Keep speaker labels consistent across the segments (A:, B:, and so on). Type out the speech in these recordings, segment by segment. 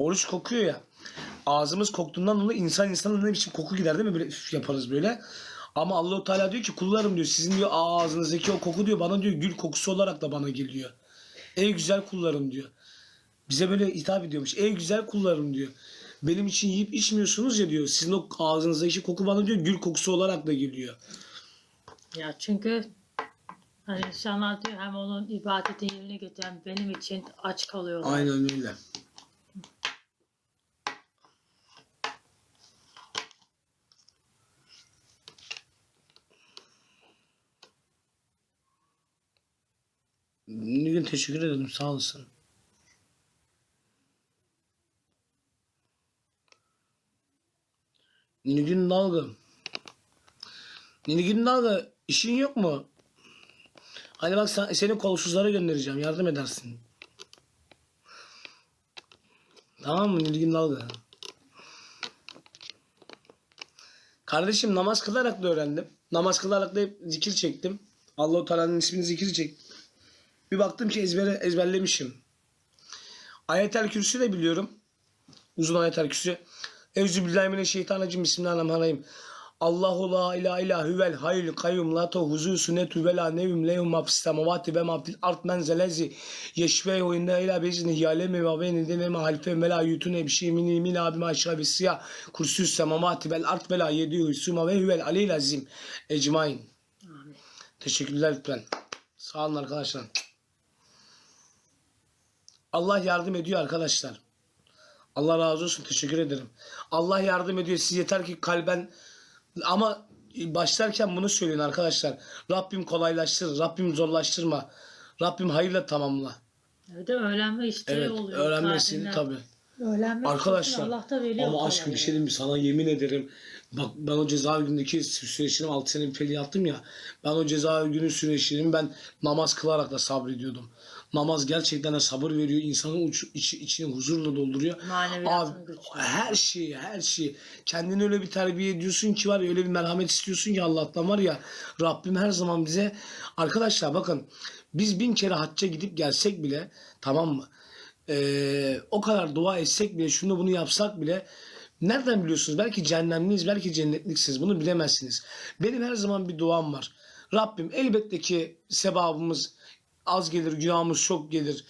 A: Oruç kokuyor ya. Ağzımız koktuğundan dolayı insan insanın ne biçim koku gider değil mi? Böyle üf yaparız böyle. Ama Allahu Teala diyor ki kullarım diyor sizin diyor ağzınızdaki o koku diyor bana diyor gül kokusu olarak da bana geliyor. Ey güzel kullarım diyor. Bize böyle hitap ediyormuş. Ey güzel kullarım diyor. Benim için yiyip içmiyorsunuz ya diyor. Sizin o ağzınızdaki koku bana diyor gül kokusu olarak da geliyor.
B: Ya çünkü hani insanlar diyor hem onun ibadetini yerine getiren benim için aç kalıyorlar.
A: Aynen öyle. Nilgün teşekkür ederim sağ olasın. Nilgün Dalga. Nilgün Dalga işin yok mu? Hani bak sen, seni kolsuzlara göndereceğim yardım edersin. Tamam mı Nilgün Dalga? Kardeşim namaz kılarak da öğrendim. Namaz kılarak da hep zikir çektim. Allah-u Teala'nın ismini zikir çektim. Bir baktım ki ezbere ezberlemişim. Ayetel Kürsü de biliyorum. Uzun ayetel kürsü. Euzubillahimineşşeytanirracim. Bismillahirrahmanirrahim. Allahu la ilahe illa huvel hayyul kayyum la tehuzu sünetu ve la nevim lehum ma fis semavati ve ma fil ard men zelezi yeşfehu inne ila bezini yalemi ve beyni dene ma halfe ve la yutune bir şey min abi ma aşağı bir siyah kursüs semavati vel ard ve la yedihu suma ve huvel aleyl azim ecmain. Teşekkürler lütfen. Sağ olun arkadaşlar. Allah yardım ediyor arkadaşlar. Allah razı olsun. Teşekkür ederim. Allah yardım ediyor. Siz yeter ki kalben ama başlarken bunu söyleyin arkadaşlar. Rabbim kolaylaştır. Rabbim zorlaştırma. Rabbim hayırla tamamla.
B: De öğrenme isteği
A: Evet.
B: oluyor.
A: Öğrenmesini tabii.
B: Öğrenme
A: Arkadaşlar
B: Allah da veriyor.
A: ama aşkım bir şey diyeyim? Sana yemin ederim. Bak ben o cezaevindeki süreçlerim 6 sene bir feli yattım ya. Ben o cezaevi günü süreçlerimi ben namaz kılarak da sabrediyordum. Namaz gerçekten de sabır veriyor. insanın uç, içi, içini huzurla dolduruyor.
B: Maneviyatını
A: Abi her şeyi her şeyi kendini öyle bir terbiye ediyorsun ki var ya öyle bir merhamet istiyorsun ki Allah'tan var ya Rabbim her zaman bize arkadaşlar bakın biz bin kere hacca gidip gelsek bile tamam mı? Ee, o kadar dua etsek bile şunu bunu yapsak bile nereden biliyorsunuz? Belki cehennemliyiz, belki cennetliksiniz. Bunu bilemezsiniz. Benim her zaman bir duam var. Rabbim elbette ki sebabımız az gelir, günahımız çok gelir.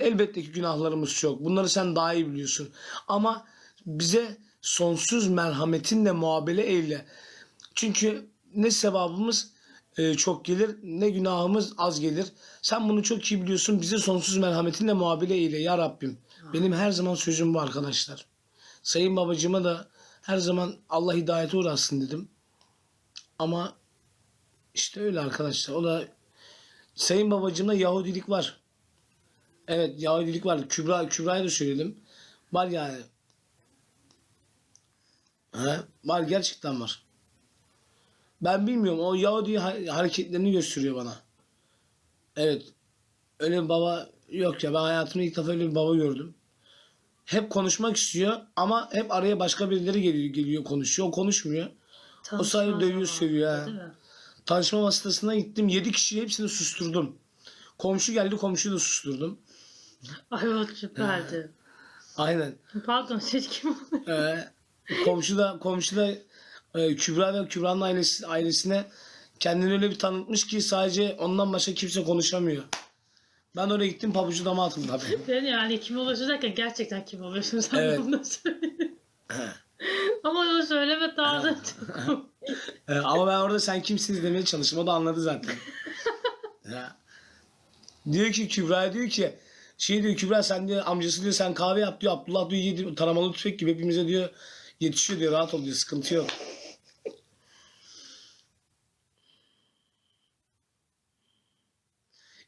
A: Elbette ki günahlarımız çok. Bunları sen daha iyi biliyorsun. Ama bize sonsuz merhametinle muamele eyle. Çünkü ne sevabımız e, çok gelir ne günahımız az gelir. Sen bunu çok iyi biliyorsun. Bize sonsuz merhametinle muamele eyle ya Rabbim. Benim her zaman sözüm bu arkadaşlar. Sayın babacığıma da her zaman Allah hidayete uğrasın dedim. Ama işte öyle arkadaşlar. O da Sayın babacığımda Yahudilik var. Evet Yahudilik var. Kübra Kübra'ya da söyledim. Var yani. He? Var gerçekten var. Ben bilmiyorum. O Yahudi ha- hareketlerini gösteriyor bana. Evet. Öyle bir baba yok ya. Ben hayatımda ilk defa öyle bir baba gördüm. Hep konuşmak istiyor ama hep araya başka birileri geliyor, geliyor konuşuyor. O konuşmuyor.
B: Tanışma
A: O sadece dövüyor, sövüyor ha. Tanışma vasıtasına gittim. 7 kişiyi hepsini susturdum. Komşu geldi komşuyu da susturdum.
B: Ay o süperdi.
A: Aynen.
B: Pardon siz kim?
A: Ee, komşu da komşu da e, Kübra ve Kübra'nın ailesi, ailesine kendini öyle bir tanıtmış ki sadece ondan başka kimse konuşamıyor. Ben oraya gittim pabucu dama atıldı tabii.
B: Ben yani kim oluyorsun derken gerçekten kim oluyorsun sen
A: Evet.
B: bunu. Ama onu söyleme tarzı.
A: Ama ben orada sen kimsiniz demeye çalıştım. O da anladı zaten. Diyor ki Kübra diyor ki şey diyor Kübra sen diyor amcası diyor sen kahve yap diyor. Abdullah diyor yedi taramalı tüfek gibi hepimize diyor yetişiyor diyor rahat ol diyor sıkıntı yok.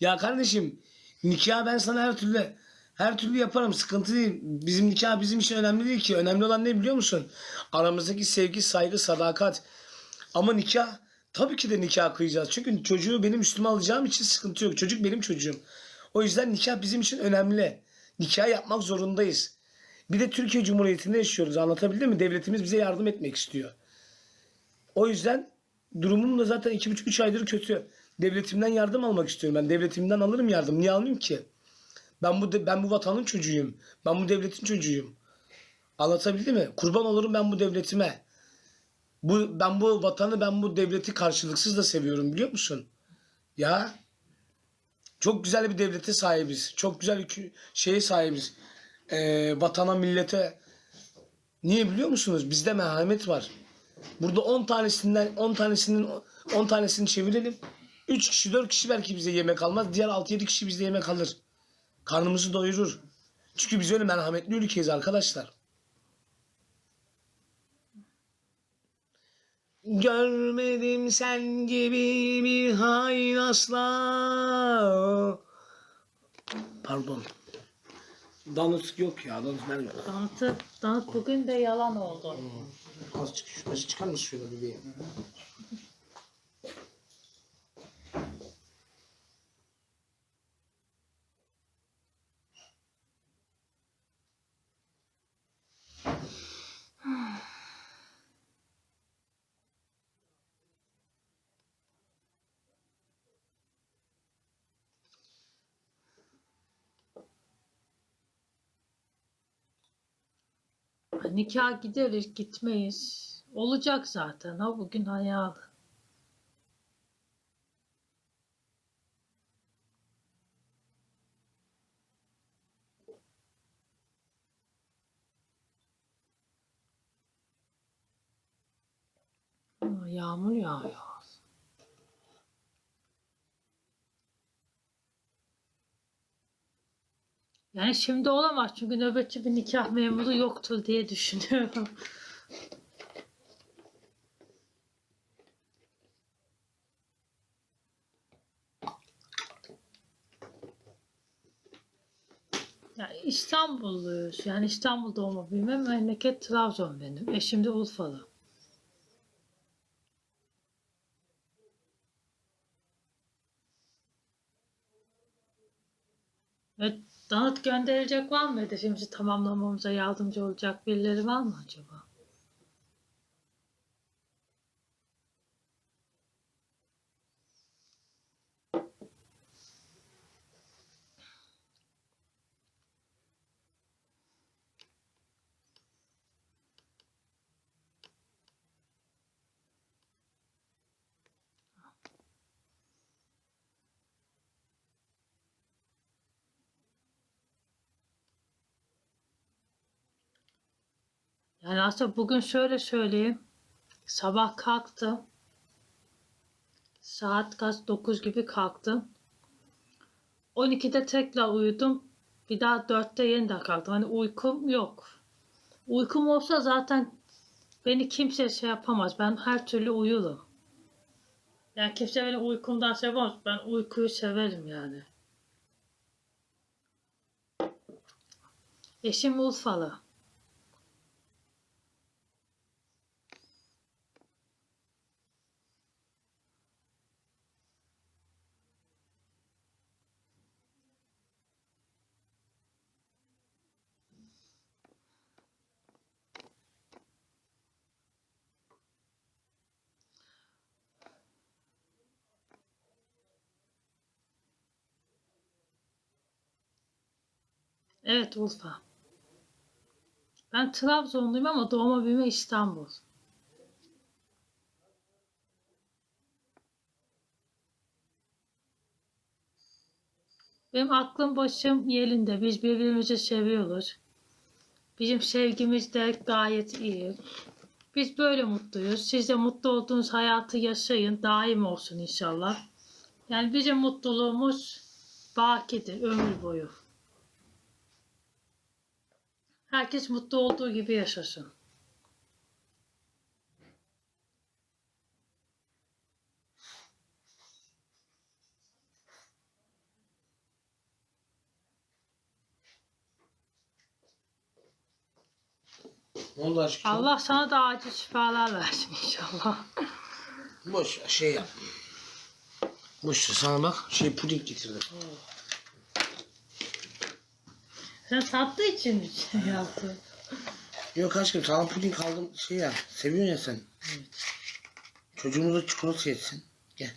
A: Ya kardeşim nikah ben sana her türlü her türlü yaparım sıkıntı değil. Bizim nikah bizim için önemli değil ki. Önemli olan ne biliyor musun? Aramızdaki sevgi, saygı, sadakat. Ama nikah tabii ki de nikah kıyacağız. Çünkü çocuğu benim üstüme alacağım için sıkıntı yok. Çocuk benim çocuğum. O yüzden nikah bizim için önemli. Nikah yapmak zorundayız. Bir de Türkiye Cumhuriyeti'nde yaşıyoruz. Anlatabildim mi? Devletimiz bize yardım etmek istiyor. O yüzden durumum da zaten iki buçuk üç aydır kötü. Devletimden yardım almak istiyorum. Ben devletimden alırım yardım. Niye almayayım ki? Ben bu ben bu vatanın çocuğuyum. Ben bu devletin çocuğuyum. Anlatabildim mi? Kurban olurum ben bu devletime. Bu ben bu vatanı ben bu devleti karşılıksız da seviyorum biliyor musun? Ya çok güzel bir devlete sahibiz. Çok güzel bir şeye sahibiz. Ee, vatana millete. Niye biliyor musunuz? Bizde merhamet var. Burada 10 tanesinden 10 tanesinin 10 tanesini çevirelim. 3 kişi 4 kişi belki bize yemek almaz. Diğer 6-7 kişi bizde yemek alır. Karnımızı doyurur. Çünkü biz öyle merhametli ülkeyiz arkadaşlar. Görmedim sen gibi bir hain asla. Pardon. Danıt yok ya. Danıt verme.
B: Danıtı, danıt bugün de yalan oldu.
A: Az çık, şurası çıkar mısın şöyle bebeğim?
B: Nikah gideriz gitmeyiz. Olacak zaten. Ha bugün hayal. Ama Yağmur yağıyor. Yani şimdi olamaz çünkü nöbetçi bir nikah memuru yoktur diye düşünüyorum. Yani İstanbulluyuz. Yani İstanbul doğma büyüme memleket Trabzon benim. Eşim de Urfalı. Evet, danıt gönderilecek var mı hedefimizi tamamlamamıza yardımcı olacak birileri var mı acaba? Yani aslında bugün şöyle söyleyeyim. Sabah kalktım. Saat kaç 9 gibi kalktım. 12'de tekrar uyudum. Bir daha 4'te yeniden kalktım. Hani uykum yok. Uykum olsa zaten beni kimse şey yapamaz. Ben her türlü uyurum. Yani kimse beni uykumdan şey. Ben uykuyu severim yani. Eşim Urfalı. Evet Urfa. Ben Trabzonluyum ama doğma büyüme İstanbul. Benim aklım başım yerinde. Biz birbirimizi seviyoruz. Bizim sevgimiz de gayet iyi. Biz böyle mutluyuz. Siz de mutlu olduğunuz hayatı yaşayın. Daim olsun inşallah. Yani bizim mutluluğumuz bakidir ömür boyu. Herkes mutlu olduğu gibi yaşasın.
A: Aşkım?
B: Allah sana da acil şifalar versin inşallah.
A: Boş ver, şey yap. Boş ver, sana bak şey puding getirdim.
B: Sen tatlı için mi şey yaptın?
A: Yok aşkım sana puding aldım şey ya. Seviyorsun ya sen. Çocuğumuz da çikolata yesin. Gel.